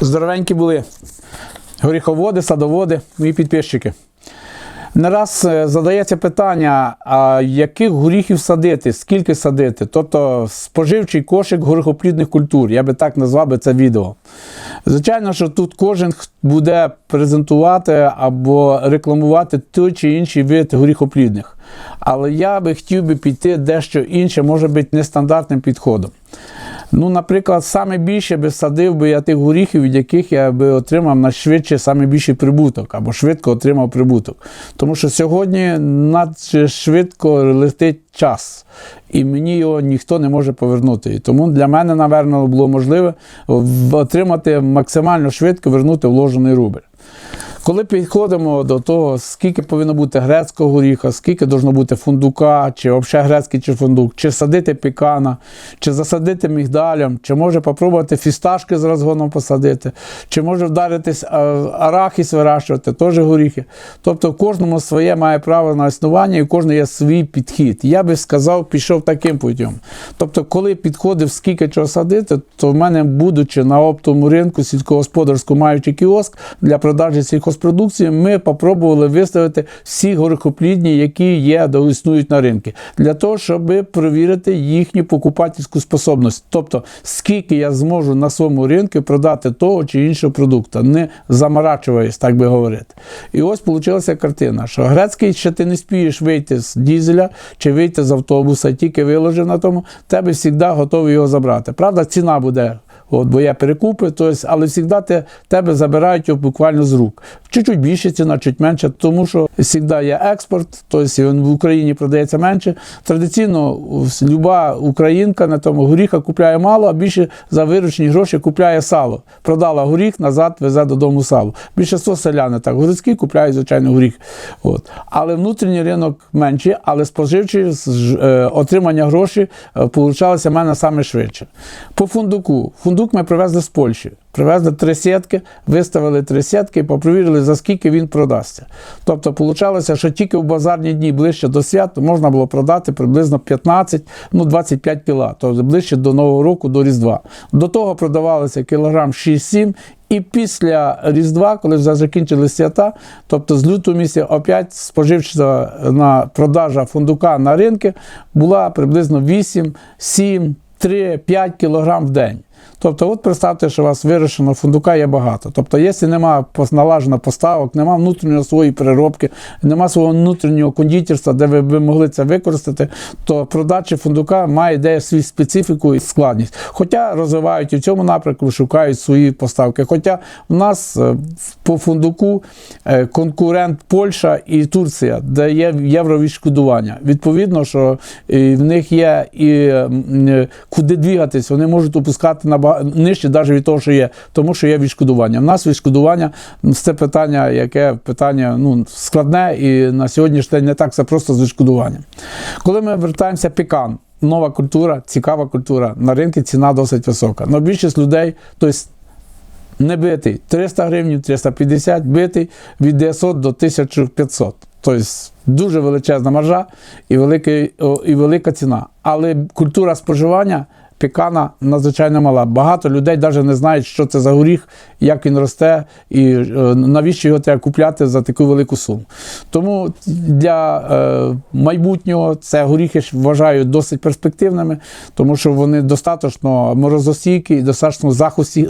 Здоровенькі були горіховоди, садоводи, мої підписчики. Не раз е, задається питання, а яких горіхів садити, скільки садити, тобто споживчий кошик горіхоплідних культур, я би так назвав би це відео. Звичайно, що тут кожен буде презентувати або рекламувати той чи інший вид горіхоплідних. Але я би хотів би піти дещо інше, може бути нестандартним підходом. Ну, наприклад, саме більше би садив би я тих горіхів, від яких я би отримав найшвидше саме більший прибуток або швидко отримав прибуток. Тому що сьогодні швидко летить час, і мені його ніхто не може повернути. І тому для мене, напевно, було можливо отримати максимально швидко вернути вложений рубль. Коли підходимо до того, скільки повинно бути грецького горіха, скільки должно бути фундука, чи взагалі грецький чи фундук, чи садити пікана, чи засадити мігдалем, чи може попробувати фісташки з розгоном посадити, чи може вдаритись а, арахіс вирощувати, теж горіхи. Тобто кожному своє має право на існування і кожного є свій підхід. Я би сказав, пішов таким путем. Тобто, коли підходив, скільки чого садити, то в мене, будучи на оптовому ринку сільськогосподарському, маючи кіоск для продажі сільхозпродукції, ми попробували виставити всі горихоплідні, які є, до- існують на ринку, для того, щоб перевірити їхню покупательську способність. Тобто, скільки я зможу на своєму ринку продати того чи іншого продукту, не заморачуючись, так би говорити. І ось вийшла картина, що грецький ще ти не спієш вийти з дізеля чи вийти з автобуса, тільки виложив на тому, тебе завжди готові його забрати. Правда, ціна буде. От, бо я перекупи, то есть, але завжди те, тебе забирають буквально з рук. Чуть-чуть більше ціна, чуть менше, тому що завжди є експорт, тобто він в Україні продається менше. Традиційно люба українка на тому горіха купляє мало, а більше за виручні гроші купляє сало. Продала горіх, назад везе додому сало. Більшість селяни так, городські купляють, звичайно, горіх. От. Але внутрішній ринок менший, але споживчі е, отримання грошей е, получалося в мене саме швидше. По фундуку. Фундук ми привезли з Польщі. Привезли три сітки, виставили три сітки і попровірили, за скільки він продасться. Тобто, вийшло, що тільки в базарні дні ближче до свят можна було продати приблизно 15, ну 25 кіла, тобто ближче до Нового року, до Різдва. До того продавалося кілограм 6-7, і після Різдва, коли вже закінчили свята, тобто з лютого місяця опять споживча на продажа фундука на ринки була приблизно 8, 7, 3, 5 кілограм в день. Тобто, от представте, що у вас вирощено фундука є багато. Тобто, якщо немає налажено поставок, немає внутрішньої своєї переробки, немає свого внутрішнього кондитерства, де ви б могли це використати, то продача фундука має де свою специфіку і складність. Хоча розвивають і в цьому напрямку, шукають свої поставки. Хоча в нас е, по фундуку е, конкурент Польща і Турція, де є євровідшкодування. Відповідно, що в них є і е, куди двігатись, вони можуть опускати набагато нижче, навіть від того, що є, тому що є відшкодування. В нас відшкодування це питання, яке питання ну, складне, і на сьогоднішній день не так все просто з відшкодуванням. Коли ми вертаємося пікан, нова культура, цікава культура, на ринку ціна досить висока. Но більшість людей, тобто не битий 300 гривень, 350, битий від 900 до 1500. Тобто дуже величезна маржа і, великий, і велика ціна. Але культура споживання пікана надзвичайно мала. Багато людей навіть не знають, що це за горіх, як він росте і е, навіщо його треба купляти за таку велику суму. Тому для е, майбутнього це горіхи вважаю досить перспективними, тому що вони достатньо морозостійкі і достатньо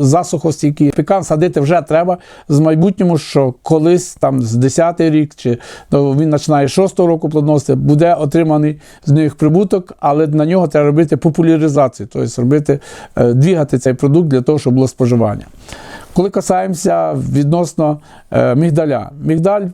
засухостійкі. Пікан садити вже треба з майбутньому, що колись там з 10-й рік, чи ну, він починає з 6-го року плодоносити, буде отриманий з них прибуток, але на нього треба робити популяризацію, тобто робити, е, двігати цей продукт для того, щоб було споживання. Коли касаємося відносно е, мігдаля, мігдаль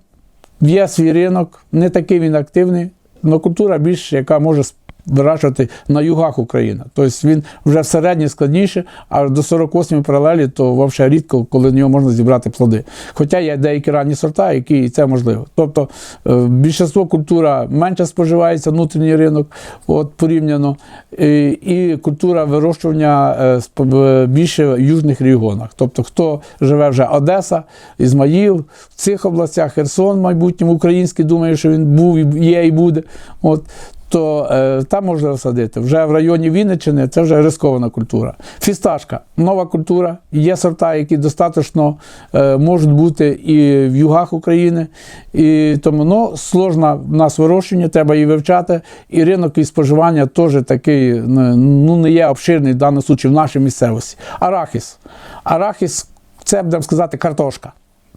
є свій ринок, не такий він активний, але культура більш, яка може сп- вирощувати на югах України. Тобто він вже всередині складніше, а до 48 паралелі, то взагалі рідко, коли в нього можна зібрати плоди. Хоча є деякі ранні сорта, які і це можливо. Тобто е, більшість культура менше споживається, внутрішній ринок, от порівняно, і, і культура вирощування е, е, більше в южних регіонах. Тобто, хто живе вже Одеса, Ізмаїл, в цих областях Херсон, в майбутньому український, думаю, що він був, є і буде. От, то е, там можна садити. Вже в районі Вінниччини це вже рискована культура. Фісташка нова культура. Є сорта, які достатньо е, можуть бути і в югах України. І тому ну, сложно в нас вирощення, треба її вивчати. І ринок і споживання теж такий ну, не є обширний в даному случаї в нашій місцевості. Арахіс. Арахіс це, будемо сказати, картошка.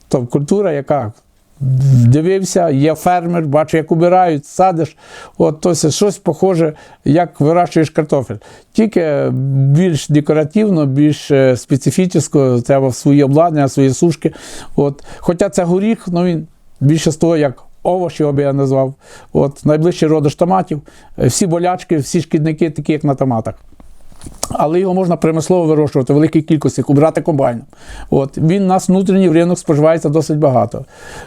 Тобто культура, яка дивився, є фермер, бачу, як убирають, садиш. От то це щось похоже, як вирощуєш картофель. Тільки більш декоративно, більш е, специфічно, треба в свої обладнання, свої сушки. От. Хоча це горіх, ну він більше з того, як овочі, я би я назвав. От, найближчий родиш томатів, Е, всі болячки, всі шкідники, такі як на томатах. Але його можна примислово вирощувати в великій кількості, убрати комбайном. От. Він у нас внутрішній в ринок споживається досить багато.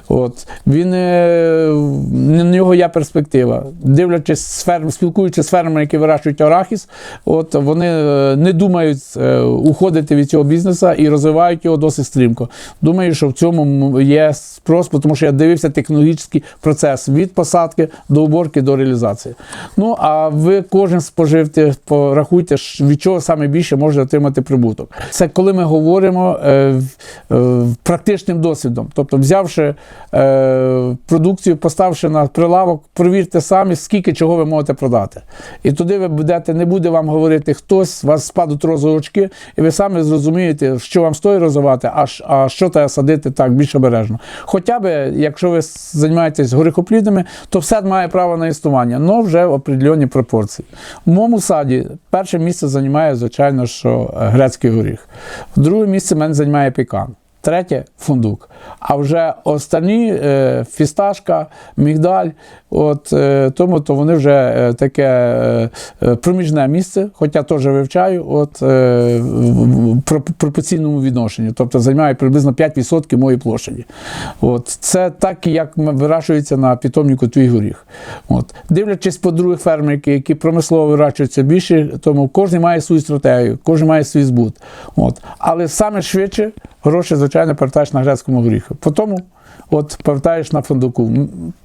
От. Він, е, на нього є перспектива. Дивлячись, з ферм, спілкуючись з фермерами, які вирощують арахіс, от, вони е, не думають е, уходити від цього бізнесу і розвивають його досить стрімко. Думаю, що в цьому є спрос, тому що я дивився технологічний процес від посадки до уборки до реалізації. Ну, а ви кожен споживте, порахуйте, від чого саме більше може отримати прибуток. Це коли ми говоримо е, е, практичним досвідом. Тобто, взявши е, продукцію, поставши на прилавок, провірте самі, скільки чого ви можете продати. І туди ви будете, не буде вам говорити хтось, вас спадуть розові очки, і ви самі зрозумієте, що вам стоїть розвивати, а, а що треба садити так більш обережно. Хоча б, якщо ви займаєтесь горихоплідами, то все має право на існування, але вже в определенні пропорції. У моєму саді перше місце займає, звичайно, що е, грецький горіх. Друге місце мене займає пікан. Третє фундук. А вже останні е, фісташка, мігдаль, от, е, тому то вони вже е, таке е, е, проміжне місце, хоча теж вивчаю, от, е, в- пропорційному відношенні. Тобто займає приблизно 5% моєї площаді. От, це так, як вирощується на питомнику твій горіх. От. Дивлячись по других фермерів, які промислово вирощуються більше, тому кожен має свою стратегію, кожен має свій збут. От. Але саме швидше гроші, звичайно, повертаєш на грецькому горіху. Потім от, повертаєш на фундуку.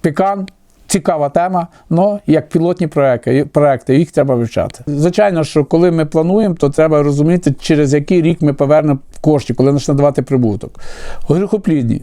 Пікан. Цікава тема, але як пілотні проекти, проекти, їх треба вивчати. Звичайно, що коли ми плануємо, то треба розуміти, через який рік ми повернемо кошти, коли почне давати прибуток. Гріхоплідні.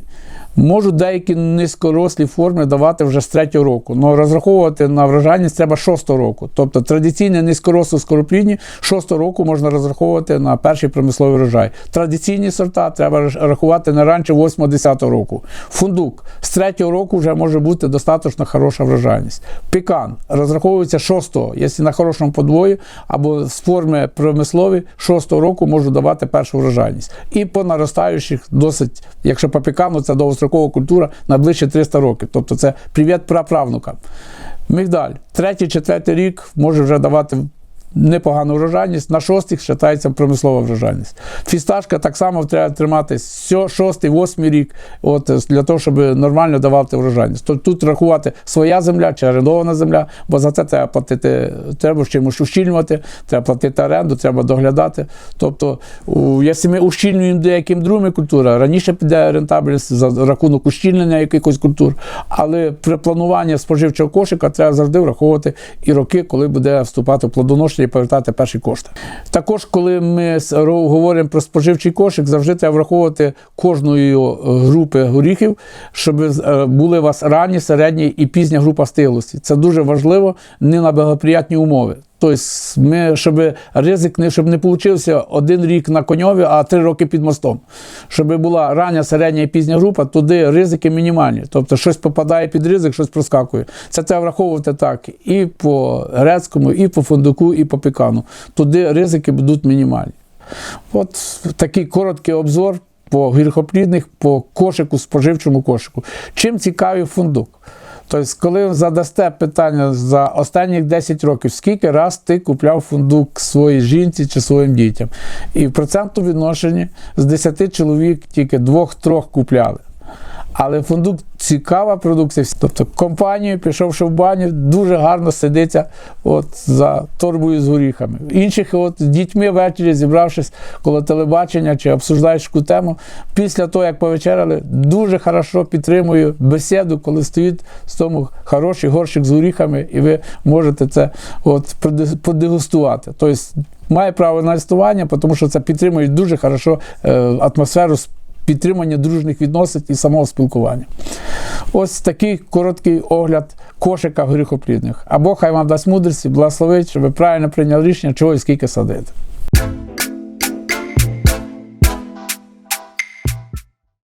Можуть деякі низькорослі форми давати вже з третього року, але розраховувати на врожайність треба шостого року. Тобто традиційні низькорослі скороплідні шостого року можна розраховувати на перший промисловий врожай. Традиційні сорта треба рахувати не раніше 8-10 року. Фундук з третього року вже може бути достатньо хороша врожайність. Пікан розраховується шостого, якщо на хорошому подвої або з форми промислові шостого року можуть давати першу врожайність. І по наростаючих досить, якщо по пікану, це довгострокова культура на ближче 300 років. Тобто це привіт праправнука. Мігдаль, третій, четвертий рік може вже давати непогану врожайність, на шостих вважається промислова врожайність. Фісташка так само треба тримати шостий, восьмий рік, от, для того, щоб нормально давати врожайність. Тобто тут рахувати своя земля чи орендована земля, бо за це треба платити, треба чимось ущільнювати, треба платити оренду, треба доглядати. Тобто, якщо ми ущільнюємо деяким другими культурами, раніше піде рентабельність за рахунок ущільнення якихось культур, але при плануванні споживчого кошика треба завжди враховувати і роки, коли буде вступати в плодоношення і повертати перші кошти. Також, коли ми говоримо про споживчий кошик, завжди треба враховувати кожної е, групи горіхів, щоб е, були у вас ранні, середні і пізня група стиглості. Це дуже важливо не на благоприятні умови. Тобто, ми, щоб ризик не щоб не получився один рік на коньові, а три роки під мостом. Щоб була рання, середня і пізня група, туди ризики мінімальні. Тобто щось попадає під ризик, щось проскакує. Це треба враховувати так і по грецькому, і по фундуку, і по пекану. Туди ризики будуть мінімальні. От такий короткий обзор по гірхоплідних, по кошику, споживчому кошику. Чим цікавий фундук? Тобто, коли задасте питання за останні 10 років, скільки раз ти купляв фундук своїй жінці чи своїм дітям? І в процентному відношенні з 10 чоловік тільки двох-трьох купляли. Але фундук цікава продукція. Тобто компанію, пішовши в баню, дуже гарно сидиться от, за торбою з горіхами. Інших от, з дітьми ввечері, зібравшись коло телебачення чи обсуждаєш яку тему, після того, як повечеряли, дуже хорошо підтримую бесіду, коли стоїть з тому хороший горщик з горіхами, і ви можете це от, подегустувати. Тобто має право на листування, тому що це підтримує дуже хорошо е, атмосферу підтримання дружніх відносин і самого спілкування. Ось такий короткий огляд кошика гріхоплідних. Або хай вам дасть мудрості, благословить, щоб ви правильно прийняли рішення, чого і скільки садити.